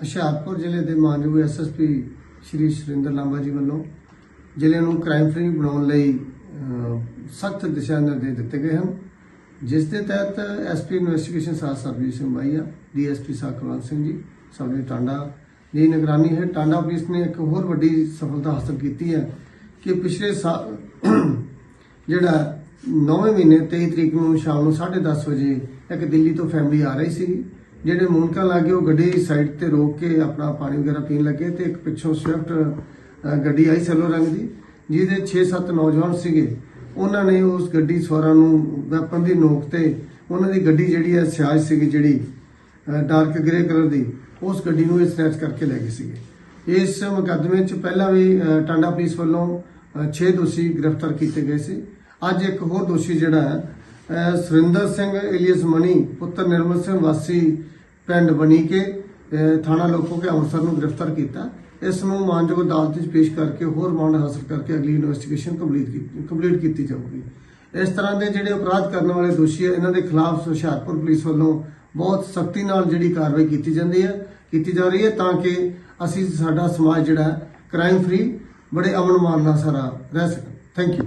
ਹੁਸ਼ਿਆਰਪੁਰ ਜ਼ਿਲ੍ਹੇ ਦੇ ਮਾਨਯੋਗ ਐਸਐਸਪੀ ਸ਼੍ਰੀ ਸੁਰਿੰਦਰ ਲਾਂਬਾ ਜੀ ਵੱਲੋਂ ਜ਼ਿਲ੍ਹੇ ਨੂੰ ਕ੍ਰਾਈਮ ਫ੍ਰੀ ਬਣਾਉਣ ਲਈ ਸਖਤ ਦਿਸ਼ਾ ਨਿਰਦੇਸ਼ ਦਿੱਤੇ ਗਏ ਹਨ, ਜਿਸ ਦੇ ਤਹਿਤ ਐਸਪੀ ਇਨਵੈਸਟੀਗੇਸ਼ਨ ਸਾਰ ਸਰਬਜੀਤ ਸਿੰਘ ਬਾਈਆ ਡੀਐਸਪੀ ਸਾਕਰਵਾਨ ਸਿੰਘ ਜੀ ਸਬਨੇ ਟਾਂਡਾ, ਦੀ ਨਿਗਰਾਨੀ ਹੈ ਟਾਂਡਾ ਪੁਲਿਸ ਨੇ ਇੱਕ ਹੋਰ ਵੱਡੀ ਸਫਲਤਾ ਹਾਸਲ ਕੀਤੀ ਹੈ ਕਿ ਪਿਛਲੇ ਸਾਲ ਜਿਹੜਾ 9ਵੇਂ ਮਹੀਨੇ 23 ਤਰੀਕ ਨੂੰ ਸ਼ਾਮ ਨੂੰ 10:30 ਵਜੇ ਇੱਕ ਦਿੱਲੀ ਤੋਂ ਫੈਮਿਲੀ ਆ ਰਹੀ ਸੀ ਜਿਹੜੇ ਮੁਨਕਾ ਲਾਗੇ ਉਹ ਗੱਡੀ ਸਾਈਡ ਤੇ ਰੋਕ ਕੇ ਆਪਣਾ ਪਾਣੀ ਵਗੈਰਾ ਪੀਣ ਲੱਗੇ ਤੇ ਇੱਕ ਪਿੱਛੋਂ ਸਵਿਫਟ ਗੱਡੀ ਆਈ ਸੈਲੋ ਰੰਗ ਦੀ, ਜਿਹਦੇ 6-7 ਨੌਜਵਾਨ ਸੀਗੇ। ਉਹਨਾਂ ਨੇ ਉਸ ਗੱਡੀ ਸਵਾਰਾਂ ਨੂੰ ਵੈਪਨ ਦੀ ਨੋਕ ਤੇ ਉਹਨਾਂ ਦੀ ਗੱਡੀ ਜਿਹੜੀ ਹੈ ਸਿਆਜ ਸੀਗੀ ਜਿਹੜੀ ਡਾਰਕ ਗ੍ਰੇ ਕਲਰ ਦੀ, ਉਸ ਗੱਡੀ ਨੂੰ ਇਹ ਸਨੈਚ ਕਰਕੇ ਲੈ ਗਏ ਸੀਗੇ। ਇਸ ਮੁਕੱਦਮੇ 'ਚ ਪਹਿਲਾਂ ਵੀ ਟਾਂਡਾ ਪੁਲਿਸ ਵੱਲੋਂ 6 ਦੋਸ਼ੀ ਗ੍ਰਿਫਤਾਰ ਕੀਤੇ ਗਏ ਸੀ। ਅੱਜ ਇੱਕ ਹੋਰ ਦੋਸ਼ੀ ਜਿਹੜਾ ਹੈ ਸੁਰਿੰਦਰ ਸਿੰਘ ਏਲੀਅਸ ਮਣੀ ਪੁੱਤਰ ਨਿਰਮਲ ਸਿੰਘ ਵਾਸੀ, ਪਿੰਡ ਬਣੀ ਕੇ ਥਾਣਾ ਲੋਕੋ ਕੇ ਅੰਮ੍ਰਿਤਸਰ ਨੂੰ ਗ੍ਰਿਫਤਾਰ ਕੀਤਾ। ਇਸ ਨੂੰ ਮਾਨਯੋਗ ਅਦਾਲਤ ਵਿੱਚ ਪੇਸ਼ ਕਰਕੇ ਹੋਰ ਰਿਮਾਂਡ ਹਾਸਲ ਕਰਕੇ ਅਗਲੀ ਇਨਵੈਸਟੀਗੇਸ਼ਨ ਕੰਪਲੀਟ ਕੀਤੀ ਕੰਪਲੀਟ ਕੀਤੀ ਜਾਊਗੀ। ਇਸ ਤਰ੍ਹਾਂ ਦੇ ਜਿਹੜੇ ਅਪਰਾਧ ਕਰਨ ਵਾਲੇ ਦੋਸ਼ੀ ਹੈ ਇਹਨਾਂ ਦੇ ਖਿਲਾਫ ਹੁਸ਼ਿਆਰਪੁਰ ਪੁਲਿਸ ਵੱਲੋਂ ਬਹੁਤ ਸਖਤੀ ਨਾਲ ਜਿਹੜੀ ਕਾਰਵਾਈ ਕੀਤੀ ਜਾਂਦੀ ਹੈ ਕੀਤੀ ਜਾ ਰਹੀ ਹੈ ਤਾਂ ਕਿ ਅਸੀਂ ਸਾਡਾ ਸਮਾਜ ਜਿਹੜਾ ਕ੍ਰਾਈਮ ਫ੍ਰੀ ਬੜੇ ਅਮਨ ਮਾਨ ਨਾਲ ਸਾਰਾ ਰਹਿ ਸਕੇ। Thank you